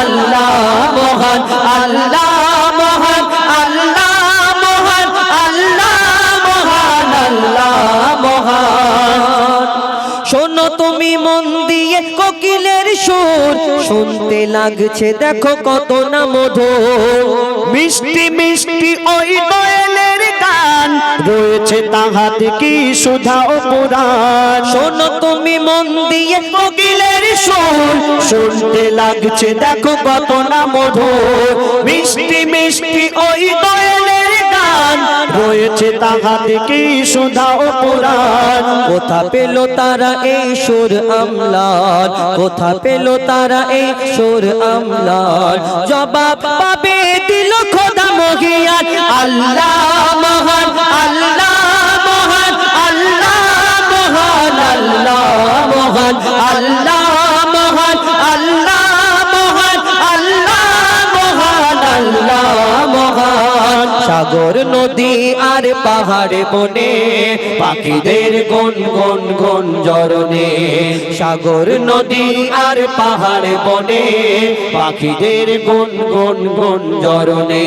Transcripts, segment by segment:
আল্লাহ মহান আল্লাহ মহান আল্লাহ মহান আল্লাহ মহান। আল্লাহ মহান শোনো তুমি মন দিয়ে কোকিলের সুর, শুনতে লাগছে দেখো কত না মধুর। মিষ্টি মিষ্টি ওই দোয়েলের গান, রয়েছে তাহাতে কি সুধা ও পুরাণ। শোনো তুমি মন দিয়ে সুর শুনতে লাগছে, দেখো কত না মিষ্টি মিষ্টি ওই দোয়েলের গান, রয়েছে তাহাতে কি পুরাণ। কোথা পেল তারা এই সুর আমলার কোথা পেল তারা এই সুর আমলার জবাব পাবে দিল খোদা মহান আল্লাহ মহান আল্লাহ মহান আল্লাহ মহান, আল্লাহ নদী আর পাহাড়ে বনে পাখিদের গুন গুন গুন জরনে সাগর নদী আর পাহাড়ে বনে পাখিদের গুন গুন গুন জরনে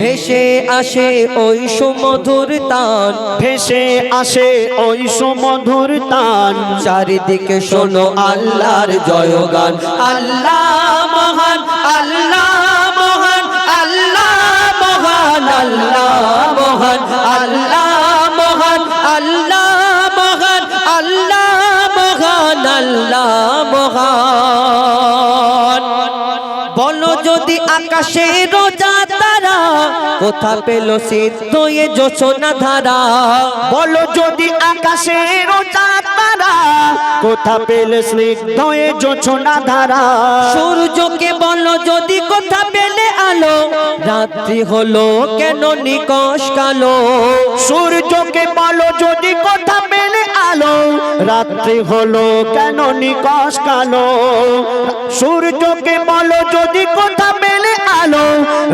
ভেসে আসে ওই সুমধুর তান ভেসে আসে ওই সুমধুর তান। চারিদিকে শোনো আল্লাহর জয়গান। আল্লাহ মহান আল্লাহ আকাশে রোজা তারা, কোথা পেল সিদ্ধ এ যোচনা ধারা? বলো যদি আকাশে রোজা তারা, কোথা পেলে স্নিগ্ধ এ জোছনা ধারা? সূর্যকে বলো যদি কোথা পেলে আলো, রাত্রি হলো কেন নিকশ কালো? সূর্যকে বলো যদি কোথা পেলে আলো রাত্রি হলো কেন নিকশ কালো? সূর্যকে বলো যদি কোথা পেলে আলো,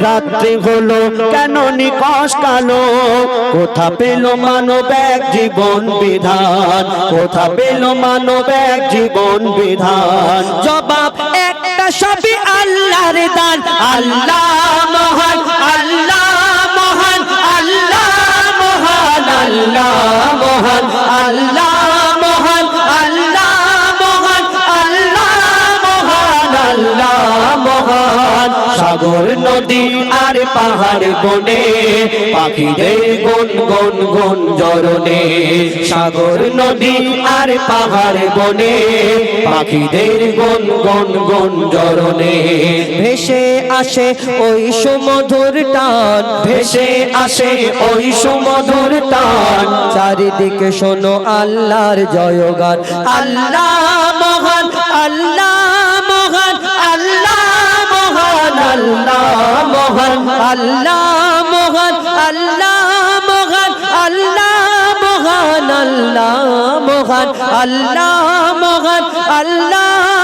রাত্রি হলো কেন নিকশ কালো? কোথা পেল মানব এক জীবন বিধান? কোথা পেল মানব এক জীবন বিধান? জবাব একটা সবই আল্লাহর দান, আল্লাহ মহান। সাগর নদী আর পাহাড় বনে, পাখিদের গুন গুন গুন জরনে সাগর নদী আর পাহাড় বনে, পাখিদের গুন গুন গুন জরনে ভেসে আসে ওই সুমধুর টান, ভেসে আসে ওই সুমধুর টান। চারিদিকে শোনো আল্লাহর জয়গান। আল্লাহ মহান আল্লাহ মহান, আল্লাহ আল্লাহ মহান আল্লাহ মোহন আল্লাহ মোহন আল্লাহ মোহন আল্লাহ মোহন আল্লাহ মোহন আল্লাহ